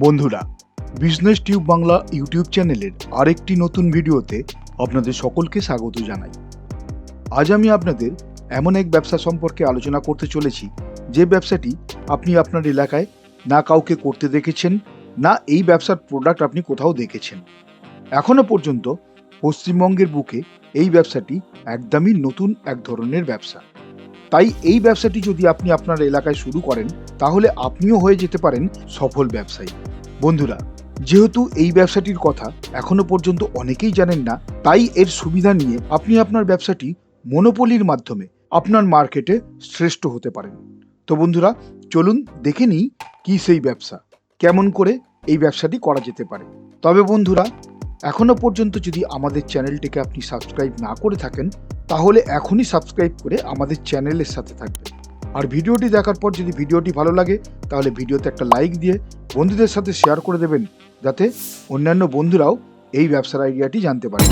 বন্ধুরা business tube Bangla YouTube চ্যানেলের আরেকটি নতুন ভিডিওতে আপনাদের সকলকে স্বাগত জানাই। আজ আমি আপনাদের এমন এক ব্যবসা সম্পর্কে আলোচনা করতে চলেছি, যে ব্যবসাটি আপনি আপনার এলাকায় না কাউকে করতে দেখেছেন, না এই ব্যবসার প্রোডাক্ট আপনি কোথাও দেখেছেন। এখনও পর্যন্ত পশ্চিমবঙ্গের বুকে এই ব্যবসাটি একদমই নতুন এক ধরনের ব্যবসা। তাই এই ব্যবসাটি যদি আপনি আপনার এলাকায় শুরু করেন, তাহলে আপনিও হয়ে যেতে পারেন সফল ব্যবসায়ী। বন্ধুরা, যেহেতু এই ব্যবসাটির কথা এখনও পর্যন্ত অনেকেই জানেন না, তাই এর সুবিধা নিয়ে আপনি আপনার ব্যবসাটি মনোপলির মাধ্যমে আপনার মার্কেটে শ্রেষ্ঠ হতে পারেন। তো বন্ধুরা, চলুন দেখে নিই কী সেই ব্যবসা, কেমন করে এই ব্যবসাটি করা যেতে পারে। তবে বন্ধুরা এখনও পর্যন্ত যদি আমাদের চ্যানেলটিকে আপনি সাবস্ক্রাইব না করে থাকেন, তাহলে এখনই সাবস্ক্রাইব করে আমাদের চ্যানেলের সাথে থাকবেন। আর ভিডিওটি দেখার পর যদি ভিডিওটি ভালো লাগে, তাহলে ভিডিওতে একটা লাইক দিয়ে বন্ধুদের সাথে শেয়ার করে দেবেন, যাতে অন্যান্য বন্ধুরাও এই ব্যবসার আইডিয়াটি জানতে পারে।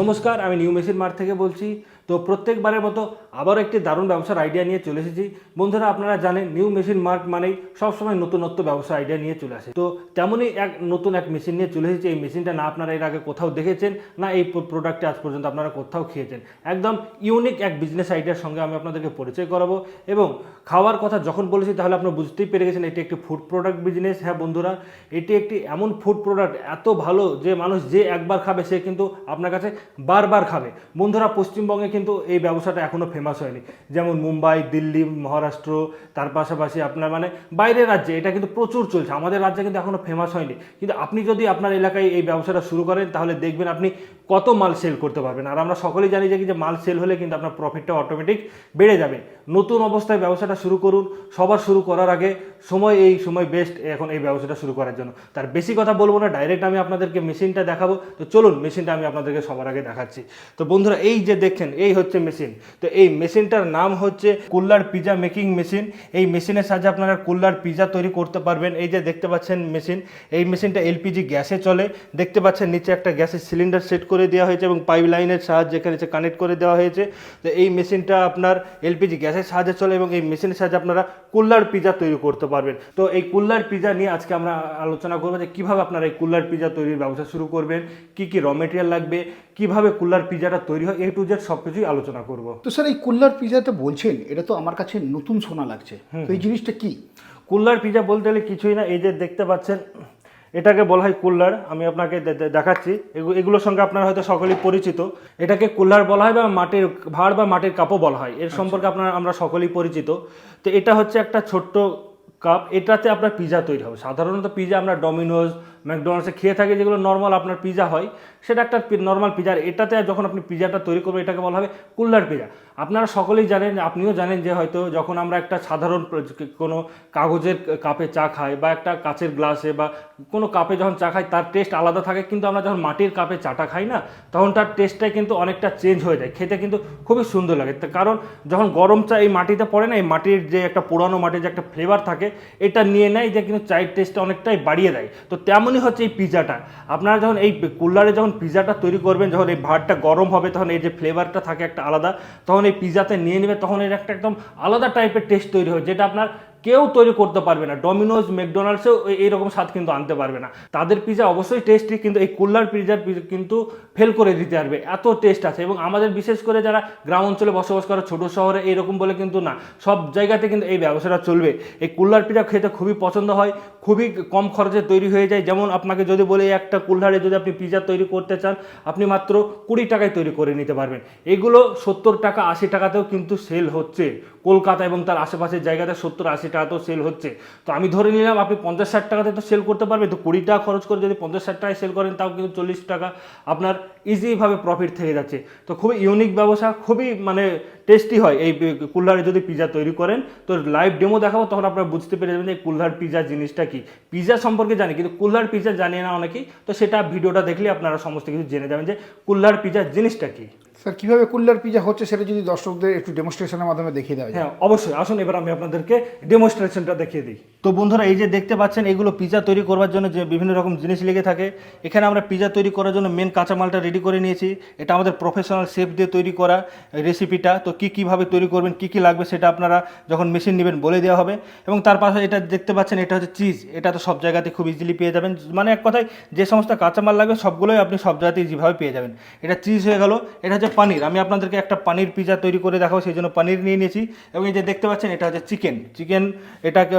নমস্কার, আমি নিউ মেশিন মার্ট থেকে বলছি। তো প্রত্যেকবারের মতো আবারও একটি দারুণ ব্যবসার আইডিয়া নিয়ে চলে এসেছি। বন্ধুরা, আপনারা জানেন নিউ মেশিন মার্ক মানেই সবসময় নতুনত্ব ব্যবসার আইডিয়া নিয়ে চলে আসে। তো তেমনই এক নতুন এক মেশিন নিয়ে চলে এসেছি। এই মেশিনটা না আপনারা এর আগে কোথাও দেখেছেন, না এই প্রোডাক্টটি আজ পর্যন্ত আপনারা কোথাও খেয়েছেন। একদম ইউনিক এক বিজনেস আইডিয়ার সঙ্গে আমি আপনাদেরকে পরিচয় করাবো এবং খাওয়ার কথা যখন বলেছি, তাহলে আপনারা বুঝতেই পেরে গেছেন, এটি একটি ফুড প্রোডাক্ট বিজনেস হ্যাঁ বন্ধুরা, এটি একটি এমন ফুড প্রোডাক্ট এত ভালো যে মানুষ যে একবার খাবে, সে কিন্তু আপনার কাছে বারবার খাবে। বন্ধুরা, পশ্চিমবঙ্গে কিন্তু এই ব্যবসাটা এখনও ফেমাস হয়নি। যেমন মুম্বাই, দিল্লি, মহারাষ্ট্র, তার পাশাপাশি আপনার মানে বাইরের রাজ্যে এটা কিন্তু প্রচুর চলছে। আমাদের রাজ্যে কিন্তু এখনও ফেমাস হয়নি। কিন্তু আপনি যদি আপনার এলাকায় এই ব্যবসাটা শুরু করেন, তাহলে দেখবেন আপনি কত মাল সেল করতে পারবেন। আর আমরা সকলেই জানি যে যে মাল সেল হলে কিন্তু আপনার প্রফিটটা অটোমেটিক বেড়ে যাবে। নতুন অবস্থায় ব্যবসাটা শুরু করুন। সবার শুরু করার আগে সময় এই, সময় বেস্ট এখন এই ব্যবসাটা শুরু করার জন্য। তার বেশি কথা বলব না ডাইরেক্ট আমি আপনাদেরকে মেশিনটা দেখাবো। তো চলুন মেশিনটা আমি আপনাদেরকে সবার আগে দেখাচ্ছি। তো বন্ধুরা, এই যে দেখছেন এই হচ্ছে মেশিন। তো এই মেশিনটার নাম হচ্ছে কুল্লার পিজা মেকিং মেশিন। এই মেশিনের সাহায্যে আপনারা কুল্লার পিজা তৈরি করতে পারবেন। এই যে দেখতে পাচ্ছেন মেশিন, এই মেশিনটা এলপিজি গ্যাসে চলে। দেখতে পাচ্ছেন নিচে একটা গ্যাসের সিলিন্ডার সেট করে দেওয়া হয়েছে এবং পাইপ লাইনের সাহায্যে এখানে কানেক্ট করে দেওয়া হয়েছে। তো এই মেশিনটা আপনার এলপিজি গ্যাসের সাহায্যে চলে এবং এই মেশিনের সাহায্যে আপনারা কুল্লার পিজা তৈরি করতে পারবেন। তো এই কুল্লার পিজা নিয়ে আজকে আমরা আলোচনা করব যে কীভাবে আপনারা এই কুল্লার পিজা তৈরির ব্যবসা শুরু করবেন, কি কি র মেটেরিয়াল লাগবে, কীভাবে কুল্লার পিজাটা তৈরি হয় এ টু জেড সব কিছুই আলোচনা করব। তো স্যার এই কুল্লার পিজাটা বলছেন এটা তো আমার কাছে নতুন শোনা লাগছে। তো এই জিনিসটা কি? কুল্লার পিজা বলতে গেলে কিছুই না এই যে দেখতে পাচ্ছেন এটাকে বলা হয় কুল্লার আমি আপনাকে দেখাচ্ছি। এগুলোর সঙ্গে আপনারা হয়তো সকলেই পরিচিত। এটাকে কুল্লার বলা হয় বা মাটির ভাড় বা মাটির কাপও বলা হয়। এর সম্পর্কে আপনারা আমরা সকলেই পরিচিত। তো এটা হচ্ছে একটা ছোট্ট কাপ এটাতে আপনার পিজা তৈরি হবে। সাধারণত পিজা আমরা ডমিনোজ ম্যাকডোনাল্ডসে খেয়ে থাকে যেগুলো নর্মাল আপনার পিজা হয়, সেটা একটা নর্মাল পিজা আর এটাতে যখন আপনি পিজাটা তৈরি করবেন, এটাকে বলা হবে কুল্লার পিজা আপনারা সকলেই জানেন, আপনিও জানেন যে হয়তো যখন আমরা একটা সাধারণ কোনো কাগজের কাপে চা খাই বা একটা কাচের গ্লাসে বা কোনো কাপে যখন চা খাই, তার টেস্ট আলাদা থাকে। কিন্তু আমরা যখন মাটির কাপে চাটা খাই না, তখন তার টেস্টটাই কিন্তু অনেকটা চেঞ্জ হয়ে যায়। খেতে কিন্তু খুবই সুন্দর লাগে। কারণ যখন গরম চা এই মাটিতে পড়ে না, এই মাটির যে একটা পুরানো মাটির যে একটা ফ্লেভার থাকে, এটা নিয়ে নেয় যে কিন্তু চায়ের টেস্টটা অনেকটাই বাড়িয়ে দেয়। তো তেমনই হচ্ছে এই পিজাটা। আপনারা যখন এই কুলারে যখন পিজাটা তৈরি করবেন, যখন এই ভাতটা গরম হবে, তখন এই যে ফ্লেভারটা থাকে একটা আলাদা, তখন এই পিজাতে নিয়ে নেবে, তখন এর একটা একদম আলাদা টাইপের টেস্ট তৈরি হয় যেটা আপনার কেউ তৈরি করতে পারবে না। ডমিনোজ ম্যাকডোনাল্ডসেও এই- এইরকম স্বাদ কিন্তু আনতে পারবে না। তাদের পিজা অবশ্যই টেস্টি কিন্তু এই কুল্লার পিজার কিন্তু ফেল করে দিতে পারবে। এত টেস্ট আছে এবং আমাদের বিশেষ করে যারা গ্রাম অঞ্চলে বসবাস করে, ছোট শহরে এইরকম বলে কিন্তু না। সব জায়গাতে কিন্তু এই ব্যবসাটা চলবে। এই কুল্লার পিজা খেতে খুবই পছন্দ হয়, খুবই কম খরচে তৈরি হয়ে যায়। যেমন আপনাকে যদি বলে একটা কুল্লারে যদি আপনি পিজা তৈরি করতে চান, আপনি মাত্র কুড়ি টাকায় তৈরি করে নিতে পারবেন। এগুলো সত্তর টাকা, আশি টাকাতেও কিন্তু সেল হচ্ছে। কলকাতা এবং তার আশেপাশের জায়গাতে সত্তর, আশি টাকাতেও সেল হচ্ছে। তো আমি ধরে নিলাম আপনি পঞ্চাশ ষাট টাকাতে তো সেল করতে পারবেন। তো কুড়ি টাকা খরচ করে যদি পঞ্চাশ ষাট টাকায় সেল করেন, তাও কিন্তু চল্লিশ টাকা আপনার ইজিভাবে প্রফিট থেকে যাচ্ছে। তো খুবই ইউনিক ব্যবসা, খুবই মানে টেস্টি হয় এই কুল্লারে যদি পিজা তৈরি করেন। তো লাইভ ডেমো দেখাবো, তখন আপনারা বুঝতে পেরে যাবেন যে কুল্লার পিজা জিনিসটা কি। পিজা সম্পর্কে জানি, কিন্তু কুল্লার পিজা জানি না অনেকেই। তো সেটা ভিডিওটা দেখলে আপনারা সমস্ত কিছু জেনে যাবেন যে কুল্লার পিজা জিনিসটা কি। স্যার কীভাবে কুল্লার পিজা হচ্ছে সেটা যদি দর্শকদের একটু ডেমনস্ট্রেশনের মাধ্যমে দেখিয়ে দেওয়া হ্যাঁ অবশ্যই। আসুন এবার আমি আপনাদেরকে ডেমনস্ট্রেশনটা দেখিয়ে দিই। তো বন্ধুরা এই যে দেখতে পাচ্ছেন এগুলো পিজা তৈরি করবার জন্য যে বিভিন্ন রকম জিনিস লেগে থাকে এখানে আমরা পিজা তৈরি করার জন্য মেন কাঁচামালটা রেডি করে নিয়েছি। এটা আমাদের প্রফেশনাল শেফ দিয়ে তৈরি করা রেসিপিটা তো কী কীভাবে তৈরি করবেন কী কী লাগবে সেটা আপনারা যখন মেশিন নেবেন বলে দেওয়া হবে। এবং তার পাশে এটা দেখতে পাচ্ছেন এটা হচ্ছে চিজ এটা তো সব জায়গাতে খুব ইজিলি পেয়ে যাবেন। মানে এক কথায় যে সমস্ত কাঁচামাল লাগবে সবগুলোই আপনি সব জায়গাতেই যেভাবে পেয়ে যাবেন। এটা চিজ হয়ে গেল। এটা হচ্ছে পানির। আমি আপনাদেরকে একটা পানির পিজা তৈরি করে দেখাবো, সেই জন্য পানির নিয়ে নিয়েছি। এবং এই যে দেখতে পাচ্ছেন, এটা হচ্ছে চিকেন চিকেন এটাকে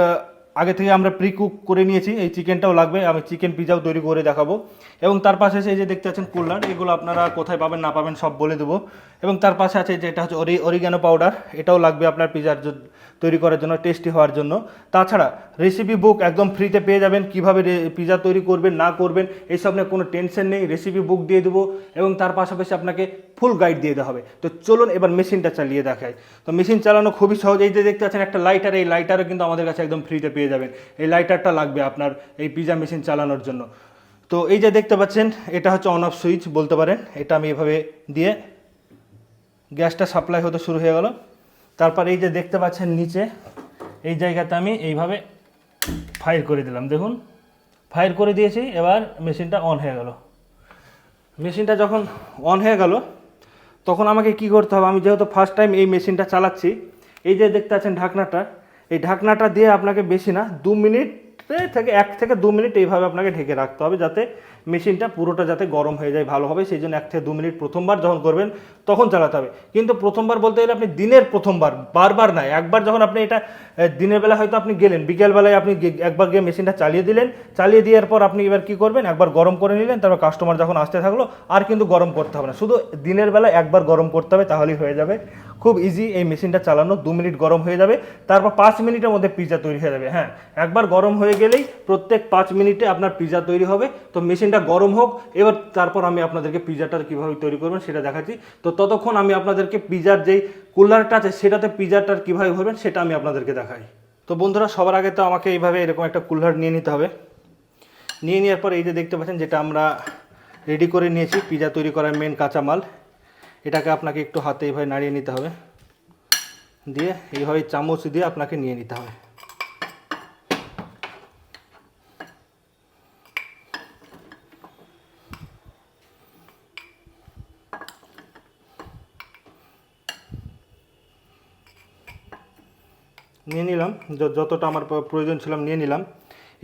আগে থেকে আমরা প্রি কুক করে নিয়েছি, এই চিকেনটাও লাগবে, আমি চিকেন পিজাও তৈরি করে দেখাবো। এবং তার পাশে এই যে দেখতে পাচ্ছেন কুলনার এগুলো আপনারা কোথায় পাবেন না পাবেন সব বলে দেবো। এবং তার পাশে আছে যে এটা হচ্ছে অরি অরিগ্যানো পাউডার এটাও লাগবে আপনার পিজার তৈরি করার জন্য টেস্টি হওয়ার জন্য। তাছাড়া রেসিপি বুক একদম ফ্রিতে পেয়ে যাবেন, কীভাবে পিজা তৈরি করবেন, না করবেন, এইসব নিয়ে কোনো টেনশন নেই রেসিপি বুক দিয়ে দেবো এবং তার পাশাপাশি আপনাকে ফুল গাইড দিয়ে দেওয়া হবে। তো চলুন এবার মেশিনটা চালিয়ে দেখাই। তো মেশিন চালানো খুবই সহজ, এই যে দেখতে পাচ্ছেন একটা লাইটার এই লাইটারও কিন্তু আমাদের কাছে একদম ফ্রিতে পেয়ে যাবেন। এই লাইটারটা লাগবে আপনার এই পিজা মেশিন চালানোর জন্য। তো এই যে দেখতে পাচ্ছেন, এটা হচ্ছে অন অফ সুইচ বলতে পারেন। এটা আমি এভাবে দিয়ে গ্যাসটা সাপ্লাই হতে শুরু হয়ে গেল। তারপর এই যে দেখতে পাচ্ছেন নিচে, এই জায়গাতে আমি এইভাবে ফায়ার করে দিলাম। দেখুন ফায়ার করে দিয়েছি, এবার মেশিনটা অন হয়ে গেল। মেশিনটা যখন অন হয়ে গেল, তখন আমাকে কি করতে হবে? আমি যেহেতু ফার্স্ট টাইম এই মেশিনটা চালাচ্ছি, এই যে দেখতে পাচ্ছেন ঢাকনাটা, এই ঢাকনাটা দিয়ে আপনাকে বেশি না, দু মিনিট থেকে এক থেকে দু মিনিট এইভাবে আপনাকে ঢেকে রাখতে হবে যাতে মেশিনটা পুরোটা যাতে গরম হয়ে যায় ভালোভাবে সেই জন্য এক থেকে দু মিনিট প্রথমবার যখন করবেন, তখন চালাতে হবে। কিন্তু প্রথমবার বলতে গেলে আপনি দিনের প্রথমবার, বারবার না একবার যখন আপনি এটা দিনের বেলা হয়তো আপনি গেলেন বিকেলবেলায় আপনি একবার গিয়ে মেশিনটা চালিয়ে দিলেন, চালিয়ে দেওয়ার পর আপনি এবার কি করবেন? একবার গরম করে নিলেন, তারপর কাস্টমার যখন আসতে থাকল, আর কিন্তু গরম করতে হবে না। শুধু দিনের বেলা একবার গরম করতে হবে, তাহলেই হয়ে যাবে। খুব ইজি এই মেশিনটা চালানো, দু মিনিট গরম হয়ে যাবে, তারপর পাঁচ মিনিটের মধ্যে পিজা তৈরি হয়ে যাবে হ্যাঁ। একবার গরম হয়ে গেলেই প্রত্যেক পাঁচ মিনিটে আপনার পিজা তৈরি হবে। তো মেশিনটা গরম হোক, এবার তারপর আমি আপনাদেরকে পিজাটা কীভাবে তৈরি করবেন সেটা দেখাচ্ছি। তো ততক্ষণ আমি আপনাদেরকে পিজার যেই কুলারটা আছে, সেটাতে পিজাটার কীভাবে ভরবেন সেটা আমি আপনাদেরকে দেখাই। তো বন্ধুরা, সবার আগে তো আমাকে এইভাবে এরকম একটা কুলার নিয়ে নিতে হবে। নিয়ে নেওয়ার পর এই যে দেখতে পাচ্ছেন, যেটা আমরা রেডি করে নিয়েছি পিজা তৈরি করার মেন কাঁচামাল। এটাকে আপনাকে একটু হাতে এইভাবে নাড়িয়ে নিতে হবে। দিয়ে এইভাবে চামচ দিয়ে আপনাকে নিয়ে নিতে হবে। নিয়ে নিলাম। যতটা আমার প্রয়োজন ছিলাম নিয়ে নিলাম।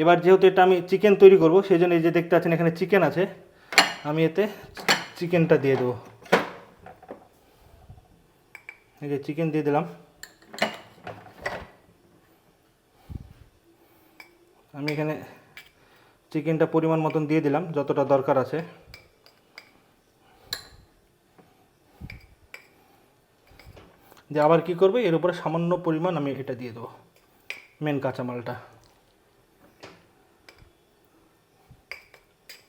এবার যেহেতু এটা আমি চিকেন তৈরি করব, সেই জন্য এই যে দেখতে পাচ্ছেন এখানে চিকেন আছে, আমি এতে চিকেনটা দিয়ে দেবো। এই যে চিকেন দিয়ে দিলাম। আমি এখানে চিকেনটা পরিমাণ মতন দিয়ে দিলাম, যতটা দরকার আছে। যে আবার কি করবে? এর উপরে সামান্য পরিমাণ আমি এটা দিয়ে দেবো মেন কাঁচামালটা।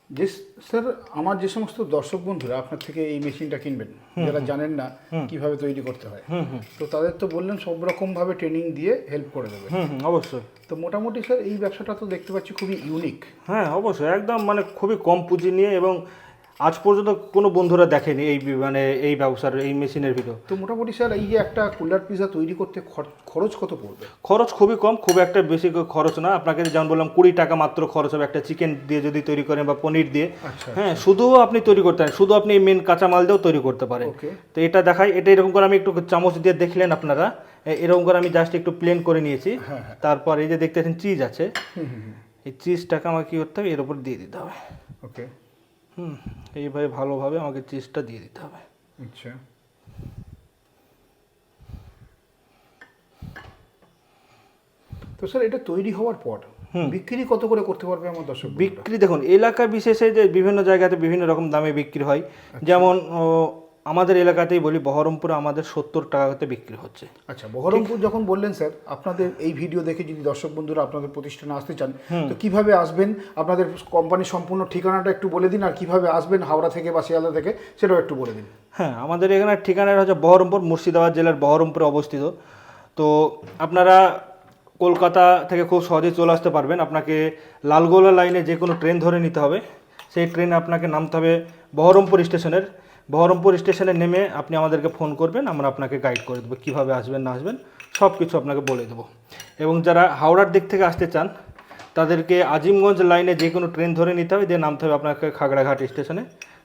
যে স্যার আমার যে সমস্ত দর্শক বন্ধুরা আপনার থেকে এই মেশিনটা কিনবেন যারা জানেন না কীভাবে তৈরি করতে হয়। তো তাদের তো বললেন সব রকম ভাবে ট্রেনিং দিয়ে হেল্প করে দেবে। অবশ্যই। তো মোটামুটি স্যার এই ব্যবসাটা তো দেখতে পাচ্ছি খুবই ইউনিক হ্যাঁ অবশ্যই। একদম মানে খুবই কম পুঁজি নিয়ে এবং আজ পর্যন্ত কোনো বন্ধুরা দেখেনি এই মানে এই ব্যবসার এই মেশিনের ভিতর। তো মোটামুটি স্যার এই যে একটা কুলার পিজা তৈরি করতে খর- খরচ কত পড়বে? খরচ খুবই কম খুব একটা বেশি খরচ না। আপনাকে যেমন বললাম কুড়ি টাকা মাত্র খরচ হবে একটা চিকেন দিয়ে যদি তৈরি করেন বা পনির দিয়ে। আচ্ছা হ্যাঁ শুধু আপনি তৈরি করতে পারেন শুধু আপনি মেন কাঁচামাল দিয়েও তৈরি করতে পারেন। তো এটা দেখাই এটা এরকম করে আমি একটু চামচ দিয়ে দেখলেন আপনারা। এরকম করে আমি জাস্ট একটু প্লেন করে নিয়েছি। হ্যাঁ হ্যাঁ। তারপর এই যে দেখতে পাচ্ছেন চিজ আছে এই চিজটাকে আমাকে কী করতে হবে? এর উপর দিয়ে দিতে হবে। ওকে। হুম এইভাবে ভালোভাবে আমাকে চিজটা দিয়ে দিতে হবে। আচ্ছা। তো স্যার এটা তৈরি হওয়ার পর বিক্রি কত করে করতে পারবে আমার দর্শক বিক্রি দেখুন এলাকা বিশেষে যে বিভিন্ন জায়গাতে বিভিন্ন রকম দামে বিক্রি হয়। যেমন ও, আমাদের এলাকাতেই বলি বহরমপুরে আমাদের সত্তর টাকাতে বিক্রি হচ্ছে। আচ্ছা বহরমপুর যখন বললেন স্যার আপনাদের এই ভিডিও দেখে যদি দর্শক বন্ধুরা আপনাদের প্রতিষ্ঠানে আসতে চান তো কীভাবে আসবেন? আপনাদের কোম্পানির সম্পূর্ণ ঠিকানাটা একটু বলে দিন আর কীভাবে আসবেন হাওড়া থেকে বা শিয়ালদা থেকে সেটাও একটু বলে দিন। হ্যাঁ আমাদের এখানে ঠিকানাটা হচ্ছে বহরমপুর মুর্শিদাবাদ জেলার বহরমপুরে অবস্থিত। তো আপনারা কলকাতা থেকে খুব সহজে চলে আসতে পারবেন। আপনাকে লালগোলা লাইনে যে কোনো ট্রেন ধরে নিতে হবে। সেই ট্রেনে আপনাকে নামতে হবে বহরমপুর স্টেশনের বহরমপুর স্টেশনে নেমে আপনি আমাদেরকে ফোন করবেন, আমরা আপনাকে গাইড করে দেবো কীভাবে আসবেন, না আসবেন সব কিছু আপনাকে বলে দেবো। এবং যারা হাওড়ার দিক থেকে আসতে চান, তাদেরকে আজিমগঞ্জ লাইনে যে কোনো ট্রেন ধরে নিতে হবে, দিয়ে নামতে হবে আপনাকে খাগড়াঘাট স্টেশনে।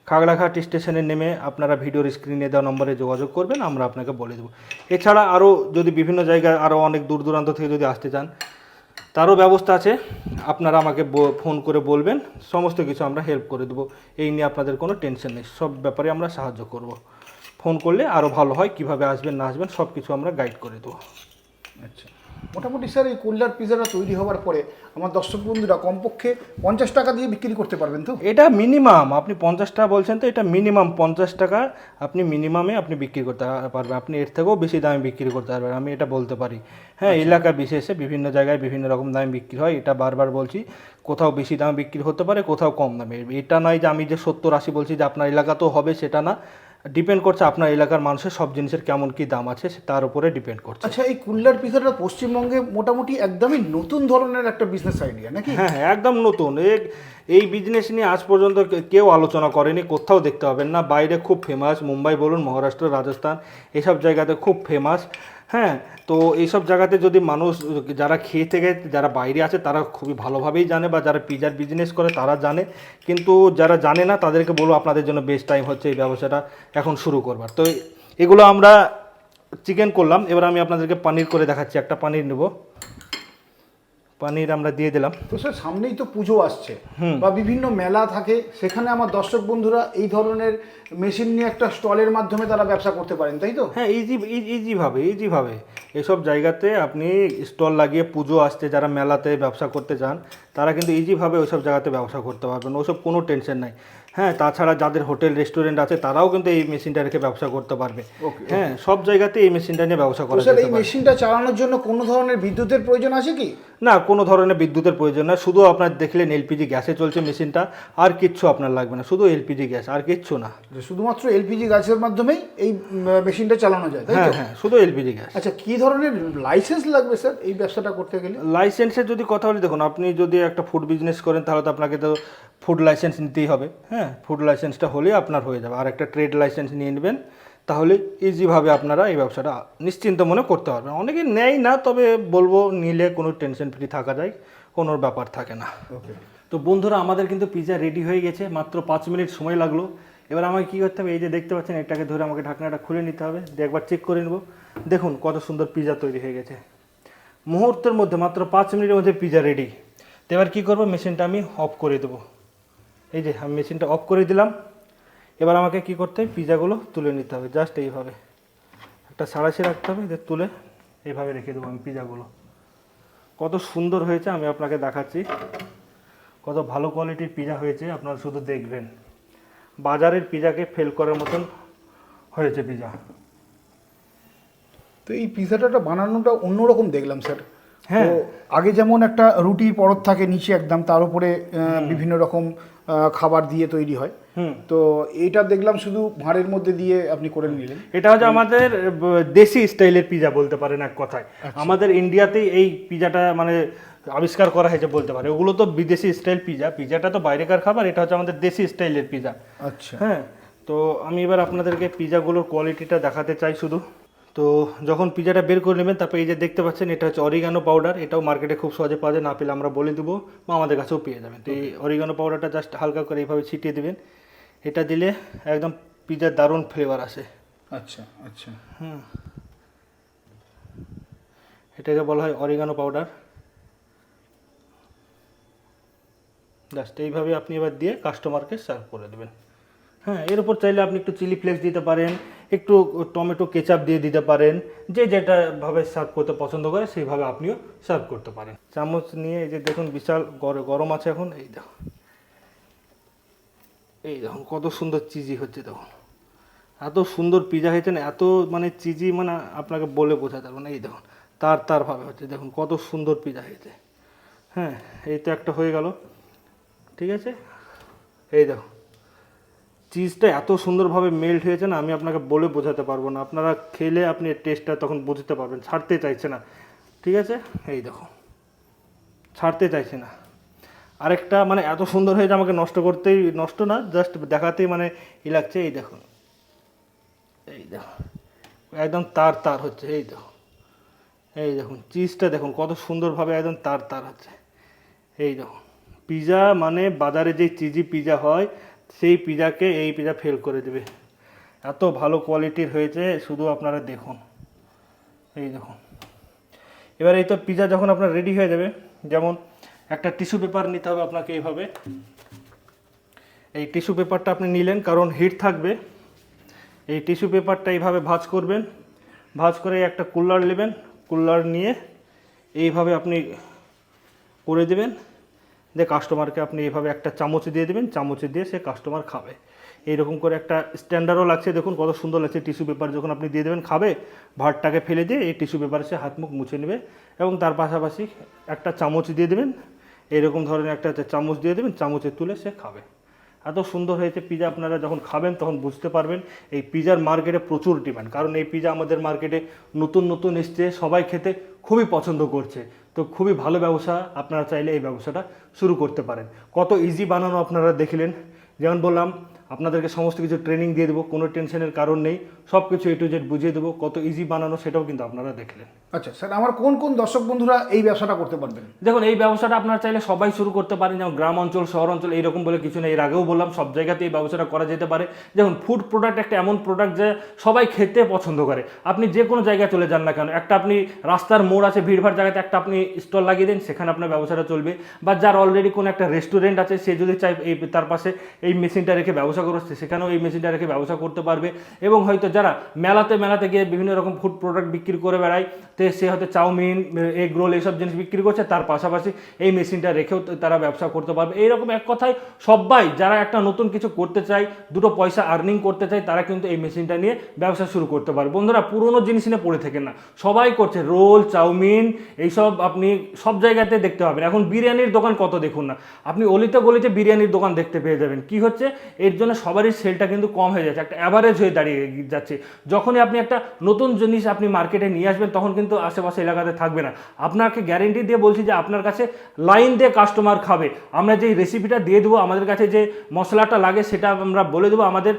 খাগড়াঘাট স্টেশনে নেমে আপনারা ভিডিওর স্ক্রিনে দেওয়া নম্বরে যোগাযোগ করবেন, আমরা আপনাকে বলে দেবো। এছাড়া আরও যদি বিভিন্ন জায়গায় আরও অনেক দূর দূরান্ত থেকে যদি আসতে চান তারও ব্যবস্থা আছে। আপনারা আমাকে ফোন করে বলবেন। সমস্ত কিছু আমরা হেল্প করে দেবো। এই নিয়ে আপনাদের কোনো টেনশন নেই। সব ব্যাপারে আমরা সাহায্য করব। ফোন করলে আরও ভালো হয়, কীভাবে আসবেন না আসবেন সব কিছু আমরা গাইড করে দেবো। আচ্ছা। মোটামুটি স্যার এই কুল্লার পিজাটা তৈরি হওয়ার পরে আমার দর্শক বন্ধুরা কমপক্ষে পঞ্চাশ টাকা দিয়ে বিক্রি করতে পারবেন তো? এটা মিনিমাম আপনি পঞ্চাশ টাকা বলছেন তো এটা মিনিমাম পঞ্চাশ টাকা আপনি মিনিমামে আপনি বিক্রি করতে পারবেন আপনি এর থেকেও বেশি দামে বিক্রি করতে পারবেন আমি এটা বলতে পারি। হ্যাঁ এলাকা বিশেষে বিভিন্ন জায়গায় বিভিন্ন রকম দামে বিক্রি হয় এটা বারবার বলছি। কোথাও বেশি দামে বিক্রি হতে পারে কোথাও কম দামে। এটা নয় যে আমি যে সত্তর আশি বলছি যে আপনার এলাকাতেও হবে সেটা না। ডিপেন্ড করছে আপনার এলাকার মানুষের সব জিনিসের কেমন কি দাম আছে সে- তার উপরে ডিপেন্ড করছে। আচ্ছা এই কুল্লার পিঠাটা পশ্চিমবঙ্গে মোটামুটি একদমই নতুন ধরনের একটা বিজনেস আইডিয়া নাকি? হ্যাঁ হ্যাঁ একদম নতুন। এই এই বিজনেস নিয়ে আজ পর্যন্ত কেউ আলোচনা করেনি কোথাও দেখতে পাবেন না। বাইরে খুব ফেমাস মুম্বাই বলুন মহারাষ্ট্র রাজস্থান এসব জায়গাতে খুব ফেমাস হ্যাঁ তো এইসব জায়গাতে যদি মানুষ, যারা খেয়ে থেকে, যারা বাইরে আছে, তারা খুবই ভালোভাবেই জানে বা যারা পিজার বিজনেস করে, তারা জানে। কিন্তু যারা জানে না, তাদেরকে বলব আপনাদের জন্য বেস্ট টাইম হচ্ছে এই ব্যবসাটা এখন শুরু করবার। তো এগুলো আমরা চিকেন করলাম। এবার আমি আপনাদেরকে পানির করে দেখাচ্ছি। একটা পানির নেব। পানির আমরা দিয়ে দিলাম। তো স্যার সামনেই তো পুজো আসছে। বা বিভিন্ন মেলা থাকে সেখানে আমার দর্শক বন্ধুরা এই ধরনের মেশিন নিয়ে একটা স্টলের মাধ্যমে তারা ব্যবসা করতে পারেন তাই তো? হ্যাঁ ইজি ইজিভাবে ইজিভাবে এসব জায়গাতে আপনি স্টল লাগিয়ে পুজো আসছে যারা মেলাতে ব্যবসা করতে চান তারা কিন্তু ইজিভাবে ওইসব জায়গাতে ব্যবসা করতে পারবেন ওসব কোনো টেনশন নাই। হ্যাঁ তাছাড়া যাদের হোটেল রেস্টুরেন্ট আছে তারাও কিন্তু এই মেশিনটা রেখে ব্যবসা করতে পারবে। হ্যাঁ সব জায়গাতে এই মেশিনটা নিয়ে ব্যবসা করা এই মেশিনটা চালানোর জন্য কোনো ধরনের বিদ্যুতের প্রয়োজন আছে কি? না কোনো ধরনের বিদ্যুতের প্রয়োজন না। শুধু আপনার দেখলেন এলপিজি গ্যাসে চলছে মেশিনটা আর কিচ্ছু আপনার লাগবে না। শুধু এলপিজি গ্যাস আর কিচ্ছু না। শুধুমাত্র এলপিজি গ্যাসের মাধ্যমেই এই মেশিনটা চালানো যায় হ্যাঁ হ্যাঁ শুধু এলপিজি গ্যাস। আচ্ছা কী ধরনের লাইসেন্স লাগবে স্যার এই ব্যবসাটা করতে গেলে? লাইসেন্সের যদি কথা বলি দেখুন আপনি যদি একটা ফুড বিজনেস করেন তাহলে তো আপনাকে তো ফুড লাইসেন্স নিতেই হবে। হ্যাঁ ফুড লাইসেন্সটা হলে আপনার হয়ে যাবে। আর একটা ট্রেড লাইসেন্স নিয়ে নেবেন। তাহলে ইজিভাবে আপনারা এই ব্যবসাটা নিশ্চিন্ত মনে করতে পারবেন। অনেকে নেয় না, তবে বলব নিলে কোনো টেনশন ফ্রি থাকা যায়, কোনো ব্যাপার থাকে না। ওকে তো বন্ধুরা, আমাদের কিন্তু পিজা রেডি হয়ে গেছে, মাত্র পাঁচ মিনিট সময় লাগল। এবার আমাকে কী করতে হবে, এই যে দেখতে পাচ্ছেন, এটাকে ধরে আমাকে ঢাকনাটা খুলে নিতে হবে। দিয়ে একবার চেক করে নেব। দেখুন কত সুন্দর পিজা তৈরি হয়ে গেছে। মুহূর্তের মধ্যে, মাত্র পাঁচ মিনিটের মধ্যে পিজা রেডি তো এবার কী করব মেশিনটা আমি অফ করে দেবো। এই যে, আমি মেশিনটা অফ করে দিলাম। এবার আমাকে কি করতে হবে? পিজাগুলো তুলে নিতে হবে জাস্ট এইভাবে। একটা সাড়াশি রাখতে হবে, দিয়ে তুলে এইভাবে রেখে দেবো আমি পিজাগুলো। কত সুন্দর হয়েছে, আমি আপনাকে দেখাচ্ছি। কত ভালো কোয়ালিটির পিজা হয়েছে, আপনারা শুধু দেখবেন। বাজারের পিজাকে ফেল করার মতন হয়েছে পিজা। তো এই পিজাটা বানানোটা অন্যরকম দেখলাম, স্যার। হ্যাঁ। তো আগে যেমন একটা রুটির পরত থাকে নিচে একদম তার উপরে বিভিন্ন রকম খাবার দিয়ে তৈরি হয়। হুম। তো এটা দেখলাম শুধু ভাঁড়ের মধ্যে দিয়ে আপনি করে নিলেন। এটা হচ্ছে আমাদের দেশি স্টাইলের পিজা বলতে পারেন এক কথায়। আমাদের ইন্ডিয়াতেই এই পিজাটা মানে আবিষ্কার করা হয়েছে বলতে পারে ওগুলো তো বিদেশি স্টাইল পিজা। পিজাটা তো বাইরেকার খাবার এটা হচ্ছে আমাদের দেশি স্টাইলের পিজা। আচ্ছা। হ্যাঁ তো আমি এবার আপনাদেরকে পিজাগুলোর কোয়ালিটিটা দেখাতে চাই শুধু। তো যখন পিজাটা বের করে নেবেন তারপরে এই যে দেখতে পাচ্ছেন এটা হচ্ছে অরিগানো পাউডার এটাও মার্কেটে খুব সহজে পাওয়া যায় না পেলে আমরা বলে দেবো বা আমাদের কাছেও পেয়ে যাবেন। তো এই অরিগানো পাউডারটা জাস্ট হালকা করে এইভাবে ছিটিয়ে দেবেন। এটা দিলে একদম পিজার দারুণ ফ্লেভার আসে। আচ্ছা আচ্ছা। হুম। এটাকে বলা হয় অরিগানো পাউডার জাস্ট এইভাবে আপনি এবার দিয়ে কাস্টমারকে সার্ভ করে দেবেন। হ্যাঁ এর উপর চাইলে আপনি একটু চিলি ফ্লেক্স দিতে পারেন একটু টমেটো কেচাপ দিয়ে দিতে পারেন, যে যেটা ভাবে সার্ভ করতে পছন্দ করে সেইভাবে আপনিও সার্ভ করতে পারেন। চামচ নিয়ে এই যে দেখুন বিশাল গর- গরম আছে এখন, এই দেখুন। এই দেখুন কত সুন্দর চিজি হচ্ছে দেখুন। এত সুন্দর পিজা হয়েছে না এত মানে চিজি মানে আপনাকে বলে বোঝাতে পারব না, এই দেখুন। তার তার ভাবে হচ্ছে, দেখুন কত সুন্দর পিজা হয়েছে হ্যাঁ এই তো একটা হয়ে গেল। ঠিক আছে? এই দেখো চিজটা এত সুন্দরভাবে মেল্ট হয়েছে না, আমি আপনাকে বলে বোঝাতে পারব না। আপনারা খেলে আপনি টেস্টটা তখন বুঝতে পারবেন, ছাড়তে চাইছে না। ঠিক আছে? এই দেখো। ছাড়তে চাইছে না। আরেকটা মানে এত সুন্দর হয়েছে আমাকে নষ্ট করতেই, নষ্ট না জাস্ট দেখাতেই মানে ই লাগছে, এই দেখুন এই দেখো। একদম তার তার হচ্ছে, এই দেখো। এই দেখুন চিজটা দেখুন, কত সুন্দরভাবে একদম তার তার হচ্ছে। এই দেখুন পিজা মানে বাজারে যে চিজি পিজা হয় সেই পিজাকে এই পিজা ফেল করে দেবে। এত ভালো কোয়ালিটির হয়েছে, শুধু আপনারা দেখুন। এই দেখুন। এবার এই তো পিজা যখন আপনার রেডি হয়ে যাবে, যেমন একটা টিস্যু পেপার নিতে হবে আপনাকে এইভাবে। এই টিস্যু পেপারটা আপনি নিলেন, কারণ হিট থাকবে। এই টিস্যু পেপারটা এইভাবে ভাঁজ করবেন। ভাঁজ করে একটা কুলার নেবেন। কুলার নিয়ে এইভাবে আপনি করে দেবেন। দিয়ে কাস্টমারকে আপনি এভাবে একটা চামচ দিয়ে দেবেন, চামচে দিয়ে সে কাস্টমার খাবে। এইরকম করে একটা স্ট্যান্ডার্ডও লাগছে, দেখুন কত সুন্দর লাগছে টিস্যু পেপার যখন আপনি দিয়ে দেবেন, খাবে, ভাতটাকে ফেলে দিয়ে এই টিস্যু পেপারে সে হাত মুখ মুছে নেবে এবং তার পাশাপাশি একটা চামচ দিয়ে দেবেন, এইরকম ধরনের একটা চামচ দিয়ে দেবেন, চামচে তুলে সে খাবে। এত সুন্দর হয়েছে পিজা আপনারা যখন খাবেন তখন বুঝতে পারবেন এই পিজার মার্কেটে প্রচুর ডিমান্ড কারণ এই পিজা আমাদের মার্কেটে নতুন নতুন এসছে, সবাই খেতে খুবই পছন্দ করছে। তো খুবই ভালো ব্যবসা, আপনারা চাইলে এই ব্যবসাটা শুরু করতে পারেন। কত ইজি বানানো আপনারা দেখলেন। যেমন বললাম আপনাদেরকে সমস্ত কিছু ট্রেনিং দিয়ে দেবো কোনো টেনশনের কারণ নেই সব কিছু এ টু জেড বুঝিয়ে দেবো কত ইজি বানানো সেটাও কিন্তু আপনারা দেখলেন। আচ্ছা স্যার আমার কোন কোন দর্শক বন্ধুরা এই ব্যবসাটা করতে পারবেন? দেখুন এই ব্যবসাটা আপনারা চাইলে সবাই শুরু করতে পারেন যেমন গ্রাম অঞ্চল শহর অঞ্চল এইরকম বলে কিছু নেই। এর আগেও বললাম সব জায়গাতে এই ব্যবসাটা করা যেতে পারে। দেখুন ফুড প্রোডাক্ট একটা এমন প্রোডাক্ট যে সবাই খেতে পছন্দ করে। আপনি যে কোনো জায়গায় চলে যান না কেন একটা আপনি রাস্তার মোড় আছে ভিড়ভাড় জায়গাতে একটা আপনি স্টল লাগিয়ে দিন সেখানে আপনার ব্যবসাটা চলবে। বা যার অলরেডি কোনো একটা রেস্টুরেন্ট আছে সে যদি চাই এই তার পাশে এই মেশিনটা রেখে ব্যবসা করছে, সেখানেও এই মেশিনটা রেখে ব্যবসা করতে পারবে। এবং হয়তো যারা মেলাতে মেলাতে গিয়ে বিভিন্ন রকম ফুড প্রোডাক্ট বিক্রি করে বেড়ায়, তো সে হয়তো চাউমিন, এগ রোল এইসব জিনিস বিক্রি করছে, তার পাশাপাশি এই মেশিনটা রেখেও তারা ব্যবসা করতে পারবে। এইরকম এক কথায় সবাই, যারা একটা নতুন কিছু করতে চায়, দুটো পয়সা আর্নিং করতে চায়, তারা কিন্তু এই মেশিনটা নিয়ে ব্যবসা শুরু করতে পারে বন্ধুরা, পুরোনো জিনিস নিয়ে পড়ে থাকেন না। সবাই করছে রোল, চাউমিন, এইসব আপনি সব জায়গাতে দেখতে পাবেন। এখন বিরিয়ানির দোকান কত দেখুন না। আপনি অলিতে গলিতে বিরিয়ানির দোকান দেখতে পেয়ে যাবেন। কি হচ্ছে? এর জন্য সবারই সেলটা কিন্তু কম হয়ে যাচ্ছে, একটা অ্যাভারেজ হয়ে দাঁড়িয়ে যাচ্ছে। যখনই আপনি একটা নতুন জিনিস আপনি মার্কেটে নিয়ে আসবেন, তখন কিন্তু আশেপাশে এলাকাতে থাকবে না। আপনাকে গ্যারেন্টি দিয়ে বলছি যে আপনার কাছে লাইন দিয়ে কাস্টমার খাবে। আমরা যে রেসিপিটা দিয়ে দেবো, আমাদের কাছে যে মশলাটা লাগে সেটা আমরা বলে দেবো, আমাদের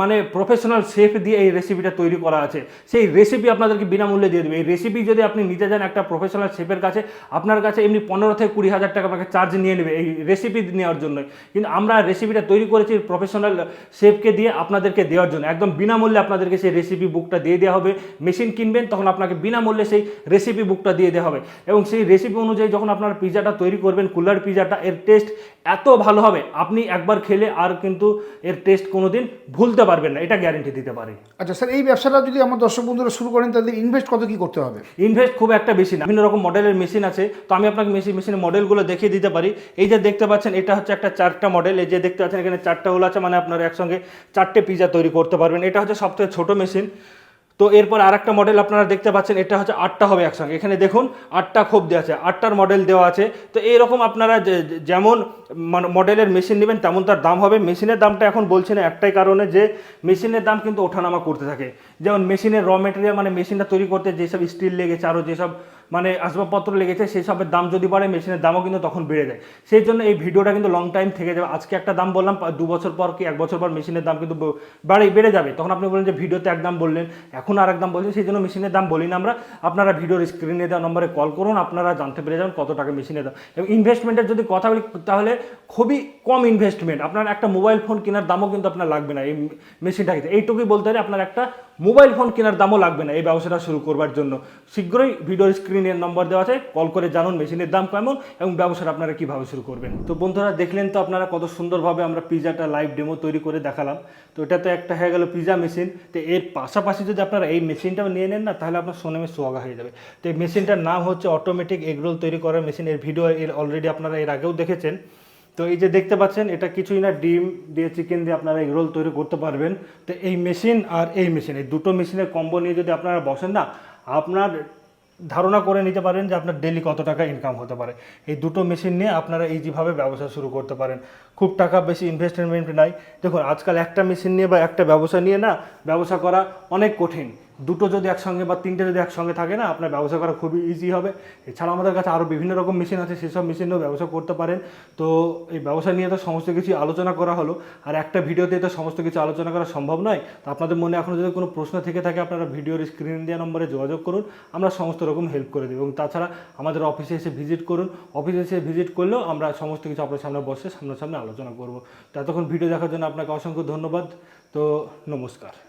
মানে প্রফেশনাল শেফ দিয়ে এই রেসিপিটা তৈরি করা আছে। সেই রেসিপি আপনাদেরকে বিনামূল্যে দিয়ে দেবে। এই রেসিপি যদি আপনি নিতে যান একটা প্রফেশনাল শেফের কাছে, আপনার কাছে এমনি পনেরো থেকে কুড়ি হাজার টাকা আপনাকে চার্জ নিয়ে নেবে এই রেসিপি নেওয়ার জন্য কিন্তু আমরা রেসিপিটা তৈরি করেছি প্রফেশনাল শেফকে দিয়ে আপনাদেরকে দেওয়ার জন্য। একদম বিনামূল্যে আপনাদেরকে সেই রেসিপি বুকটা দিয়ে দেওয়া হবে। মেশিন কিনবেন তখন আপনাকে বিনামূল্যে সেই রেসিপি বুকটা দিয়ে দেওয়া হবে। এবং সেই রেসিপি অনুযায়ী যখন আপনার পিজাটা তৈরি করবেন কুলার পিজাটা এর টেস্ট এত ভালো হবে আপনি একবার খেলে আর কিন্তু এর টেস্ট কোনোদিন ভুলতে পারবেন না। এটা গ্যারেন্টি দিতে পারি। আচ্ছা স্যার এই ব্যবসাটা যদি আমার দর্শক বন্ধুরা শুরু করেন তাদের ইনভেস্ট কত কি করতে হবে? ইনভেস্ট খুব একটা বেশি না। বিভিন্ন রকম মডেলের মেশিন আছে। তো আমি আপনাকে মেশিন মেশিনের মডেলগুলো দেখিয়ে দিতে পারি। এই যে দেখতে পাচ্ছেন এটা হচ্ছে একটা চারটা মডেল এই যে দেখতে পাচ্ছেন এখানে চারটা হোল আছে মানে আপনারা একসঙ্গে চারটে পিজা তৈরি করতে পারবেন। এটা হচ্ছে সবথেকে ছোট মেশিন তো এরপর আরেকটা মডেল আপনারা দেখতে পাচ্ছেন, এটা হচ্ছে আটটা হবে একসঙ্গে। এখানে দেখুন, আটটা খোপ দেওয়া আছে, আটটার মডেল দেওয়া আছে। তো এইরকম আপনারা যেমন মডেলের মেশিন নেবেন, তেমন তার দাম হবে। মেশিনের দামটা এখন বলছি না একটাই কারণে যে মেশিনের দাম কিন্তু ওঠানামা করতে থাকে। যেমন মেশিনের র মেটেরিয়াল মানে মেশিনটা তৈরি করতে যেসব স্টিল লেগেছে আরও যেসব মানে আসবাবপত্র লেগেছে, সেই সবের দাম যদি বাড়ে, মেশিনের দামও কিন্তু তখন বেড়ে যায়। সেই জন্য এই ভিডিওটা কিন্তু লং টাইম থেকে যাবে। আজকে একটা দাম বললাম দু বছর পর কি এক বছর পর মেশিনের দাম কিন্তু বাড়ে, বেড়ে যাবে। তখন আপনি বলেন যে ভিডিওতে এক দাম বললেন, এখন আর এক দাম বলছেন, সেই জন্য মেশিনের দাম বলি না আমরা। আপনারা ভিডিওর স্ক্রিনে দেওয়া নম্বরে কল করুন, আপনারা জানতে পেরে যাবেন কত টাকা মেশিনের দাম। এবং ইনভেস্টমেন্টের যদি কথা বলি, তাহলে খুবই কম ইনভেস্টমেন্ট আপনার একটা মোবাইল ফোন কেনার দামও কিন্তু আপনার লাগবে না এই মেশিনটা এইটুকুই বলতে পারি আপনার একটা মোবাইল ফোন কেনার দামও লাগবে না, এই ব্যবসাটা শুরু করবার জন্য। শীঘ্রই ভিডিওর স্ক্রিনের নম্বর দেওয়া আছে, কল করে জানুন মেশিনের দাম কেমন এবং ব্যবসাটা আপনারা কীভাবে শুরু করবেন। তো বন্ধুরা, দেখলেন তো আপনারা কত সুন্দরভাবে আমরা পিজাটা লাইভ ডেমো তৈরি করে দেখালাম। তো এটা তো একটা হয়ে গেল পিজা মেশিন। তো এর পাশাপাশি যদি আপনারা এই মেশিনটাও নিয়ে নেন না, তাহলে আপনার সোনামে সোয়াগা হয়ে যাবে। তো এই মেশিনটার নাম হচ্ছে অটোমেটিক এগরোল তৈরি করার মেশিন। এর ভিডিও এর অলরেডি আপনারা এর আগেও দেখেছেন। তো এই যে দেখতে পাচ্ছেন, এটা কিছুই না, ডিম দিয়ে চিকেন দিয়ে আপনারা এগ রোল তৈরি করতে পারবেন। তো এই মেশিন আর এই মেশিন এই দুটো মেশিনের কম্বো নিয়ে যদি আপনারা বসেন না, আপনার ধারণা করে নিতে পারেন যে আপনার ডেলি কত টাকা ইনকাম হতে পারে। এই দুটো মেশিন নিয়ে আপনারা ইজিভাবে ব্যবসা শুরু করতে পারেন। খুব টাকা বেশি ইনভেস্টমেন্ট নাই। দেখুন, আজকাল একটা মেশিন নিয়ে বা একটা ব্যবসা নিয়ে না, ব্যবসা করা অনেক কঠিন। দুটো যদি একসঙ্গে বা তিনটে যদি একসঙ্গে থাকে না, আপনার ব্যবসা করা খুবই ইজি হবে। এছাড়া আমাদের কাছে আরও বিভিন্ন রকম মেশিন আছে, সেসব মেশিনেও ব্যবসা করতে পারেন। তো এই ব্যবসা নিয়ে তো সমস্ত কিছু আলোচনা করা হলো। আর একটা ভিডিওতে তো সমস্ত কিছু আলোচনা করা সম্ভব নয়। তো আপনাদের মনে এখনও যদি কোনো প্রশ্ন থেকে থাকে, আপনারা ভিডিওর স্ক্রিন দেওয়া নম্বরে যোগাযোগ করুন। আমরা সমস্ত রকম হেল্প করে দেবো। এবং তাছাড়া আমাদের অফিসে এসে ভিজিট করুন। অফিসে এসে ভিজিট করলেও আমরা সমস্ত কিছু আপনার সামনে বসে সামনাসামনি আলোচনা করব। তো এতক্ষণ ভিডিও দেখার জন্য আপনাকে অসংখ্য ধন্যবাদ। তো নমস্কার।